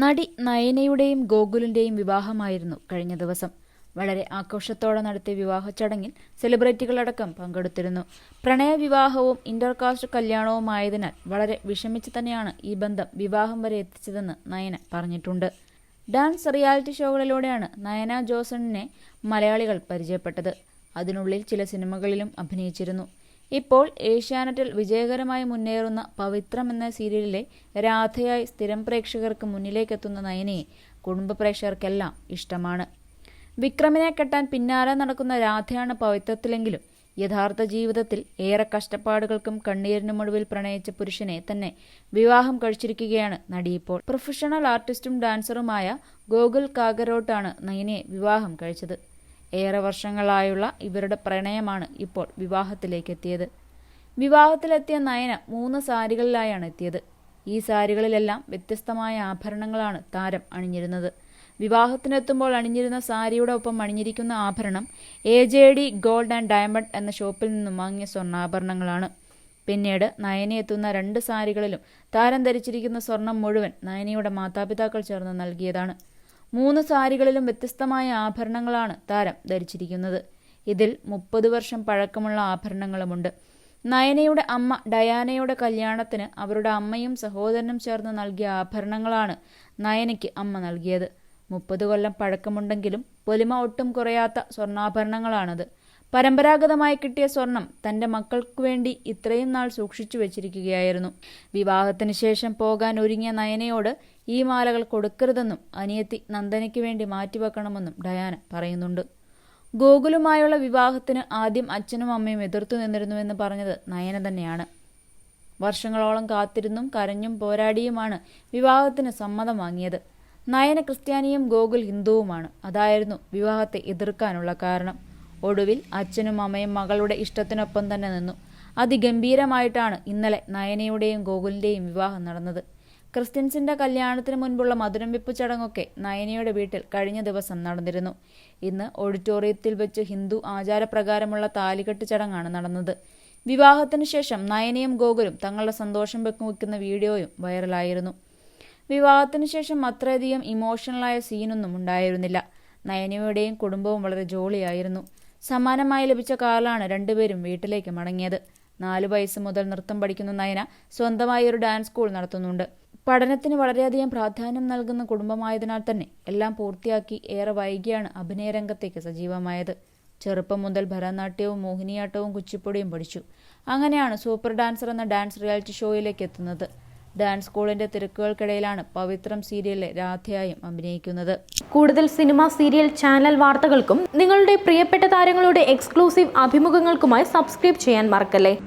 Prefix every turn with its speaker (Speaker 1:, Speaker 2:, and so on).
Speaker 1: നടി നയനയുടെയും ഗോകുലിന്റെയും വിവാഹമായിരുന്നു കഴിഞ്ഞ ദിവസം. വളരെ ആഘോഷത്തോടെ നടത്തിയ വിവാഹ ചടങ്ങിൽ സെലിബ്രിറ്റികളടക്കം പങ്കെടുത്തിരുന്നു. പ്രണയ വിവാഹവും ഇന്റർകാസ്റ്റ് കല്യാണവുമായതിനാൽ വളരെ വിഷമിച്ച് തന്നെയാണ് ഈ ബന്ധം വിവാഹം വരെ എത്തിച്ചതെന്ന് നയന പറഞ്ഞിട്ടുണ്ട്. ഡാൻസ് റിയാലിറ്റി ഷോകളിലൂടെയാണ് നയന ജോസണിനെ മലയാളികൾ പരിചയപ്പെട്ടത്. അതിനുള്ളിൽ ചില സിനിമകളിലും അഭിനയിച്ചിരുന്നു. ഇപ്പോൾ ഏഷ്യാനെറ്റിൽ വിജയകരമായി മുന്നേറുന്ന പവിത്രം എന്ന സീരിയലിലെ രാധയായി സ്ഥിരം പ്രേക്ഷകർക്ക് മുന്നിലേക്കെത്തുന്ന നയനയെ കുടുംബ പ്രേക്ഷകർക്കെല്ലാം ഇഷ്ടമാണ്. വിക്രമിനെ കെട്ടാൻ പിന്നാലെ നടക്കുന്ന രാധയാണ് പവിത്രത്തിലെങ്കിലും യഥാർത്ഥ ജീവിതത്തിൽ ഏറെ കഷ്ടപ്പാടുകൾക്കും കണ്ണീരിനും ഒടുവിൽ പ്രണയിച്ച പുരുഷനെ തന്നെ വിവാഹം കഴിച്ചിരിക്കുകയാണ് നടിയിപ്പോൾ പ്രൊഫഷണൽ ആർട്ടിസ്റ്റും ഡാൻസറുമായ ഗോകുൽ കാഗരോട്ടാണ് നയനയെ വിവാഹം കഴിച്ചത്. ഏറെ വർഷങ്ങളായുള്ള ഇവരുടെ പ്രണയമാണ് ഇപ്പോൾ വിവാഹത്തിലേക്കെത്തിയത്. വിവാഹത്തിലെത്തിയ നയന മൂന്ന് സാരികളിലായാണ് എത്തിയത്. ഈ സാരികളിലെല്ലാം വ്യത്യസ്തമായ ആഭരണങ്ങളാണ് താരം അണിഞ്ഞിരുന്നത്. വിവാഹത്തിനെത്തുമ്പോൾ അണിഞ്ഞിരുന്ന സാരിയുടെ ഒപ്പം അണിഞ്ഞിരിക്കുന്ന ആഭരണം A J D gold and diamond എന്ന ഷോപ്പിൽ നിന്നും വാങ്ങിയ സ്വർണാഭരണങ്ങളാണ്. പിന്നീട് നയന എത്തുന്ന രണ്ട് സാരികളിലും താരം ധരിച്ചിരിക്കുന്ന സ്വർണം മുഴുവൻ നയനയുടെ മാതാപിതാക്കൾ ചേർന്ന് നൽകിയതാണ്. മൂന്ന് സാരികളിലും വ്യത്യസ്തമായ ആഭരണങ്ങളാണ് താരം ധരിച്ചിരിക്കുന്നത്. ഇതിൽ മുപ്പത് വർഷം പഴക്കമുള്ള ആഭരണങ്ങളുമുണ്ട്. നയനയുടെ അമ്മ ഡയാനയുടെ കല്യാണത്തിന് അവരുടെ അമ്മയും സഹോദരനും ചേർന്ന് നൽകിയ ആഭരണങ്ങളാണ് നയനയ്ക്ക് അമ്മ നൽകിയത്. മുപ്പത് കൊല്ലം പഴക്കമുണ്ടെങ്കിലും പൊലിമ ഒട്ടും കുറയാത്ത സ്വർണാഭരണങ്ങളാണത്. പരമ്പരാഗതമായി കിട്ടിയ സ്വർണം തന്റെ മക്കൾക്കു വേണ്ടി ഇത്രയും നാൾ സൂക്ഷിച്ചു വെച്ചിരിക്കുകയായിരുന്നു. വിവാഹത്തിന് ശേഷം പോകാൻ ഒരുങ്ങിയ നയനയോട് ഈ മാലകൾ കൊടുക്കരുതെന്നും അനിയത്തി നന്ദനയ്ക്ക് വേണ്ടി മാറ്റിവെക്കണമെന്നും ഡയാന പറയുന്നുണ്ട്. ഗോകുലുമായുള്ള വിവാഹത്തിന് ആദ്യം അച്ഛനും അമ്മയും എതിർത്തു നിന്നിരുന്നുവെന്ന് പറഞ്ഞത് നയന തന്നെയാണ്. വർഷങ്ങളോളം കാത്തിരുന്നും കരഞ്ഞും പോരാടിയുമാണ് വിവാഹത്തിന് സമ്മതം വാങ്ങിയത്. നയന ക്രിസ്ത്യാനിയും ഗോകുൽ ഹിന്ദുവുമാണ്. അതായിരുന്നു വിവാഹത്തെ എതിർക്കാനുള്ള കാരണം. ഒടുവിൽ അച്ഛനും അമ്മയും മകളുടെ ഇഷ്ടത്തിനൊപ്പം തന്നെ നിന്നു. അതിഗംഭീരമായിട്ടാണ് ഇന്നലെ നയനയുടെയും ഗോകുലിന്റെയും വിവാഹം നടന്നത്. ക്രിസ്ത്യൻസിന്റെ കല്യാണത്തിന് മുൻപുള്ള മധുരം ചടങ്ങൊക്കെ നയനയുടെ വീട്ടിൽ കഴിഞ്ഞ ദിവസം നടന്നിരുന്നു. ഇന്ന് ഓഡിറ്റോറിയത്തിൽ വെച്ച് ഹിന്ദു ആചാരപ്രകാരമുള്ള താലികെട്ട് ചടങ്ങാണ് നടന്നത്. വിവാഹത്തിന് ശേഷം നയനയും ഗോകുലും തങ്ങളുടെ സന്തോഷം വെക്കുവെക്കുന്ന വീഡിയോയും വൈറലായിരുന്നു. വിവാഹത്തിന് ശേഷം അത്രയധികം ഇമോഷണലായ സീനൊന്നും ഉണ്ടായിരുന്നില്ല. നയനയുടെയും കുടുംബവും വളരെ ജോളിയായിരുന്നു. സമാനമായി ലഭിച്ച കാലാണ് രണ്ടുപേരും വീട്ടിലേക്ക് മടങ്ങിയത്. നാലു വയസ്സ് മുതൽ നൃത്തം പഠിക്കുന്ന നയന സ്വന്തമായി ഒരു ഡാൻസ് സ്കൂൾ നടത്തുന്നുണ്ട്. പഠനത്തിന് വളരെയധികം പ്രാധാന്യം നൽകുന്ന കുടുംബമായതിനാൽ തന്നെ എല്ലാം പൂർത്തിയാക്കി ഏറെ വൈകിയാണ് അഭിനയരംഗത്തേക്ക് സജീവമായത്. ചെറുപ്പം മുതൽ ഭരതനാട്യവും മോഹിനിയാട്ടവും കുച്ചിപ്പൊടിയും പഠിച്ചു. അങ്ങനെയാണ് സൂപ്പർ ഡാൻസർ എന്ന ഡാൻസ് റിയാലിറ്റി ഷോയിലേക്ക് എത്തുന്നത്. ഡാൻസ് സ്കൂളിന്റെ തിരക്കുകൾക്കിടയിലാണ് പവിത്രം സീരിയലിലെ രാധയായും അഭിനയിക്കുന്നത്.
Speaker 2: കൂടുതൽ സിനിമ സീരിയൽ ചാനൽ വാർത്തകൾക്കും നിങ്ങളുടെ പ്രിയപ്പെട്ട താരങ്ങളുടെ എക്സ്ക്ലൂസീവ് അഭിമുഖങ്ങൾക്കുമായി സബ്സ്ക്രൈബ് ചെയ്യാൻ മറക്കല്ലേ?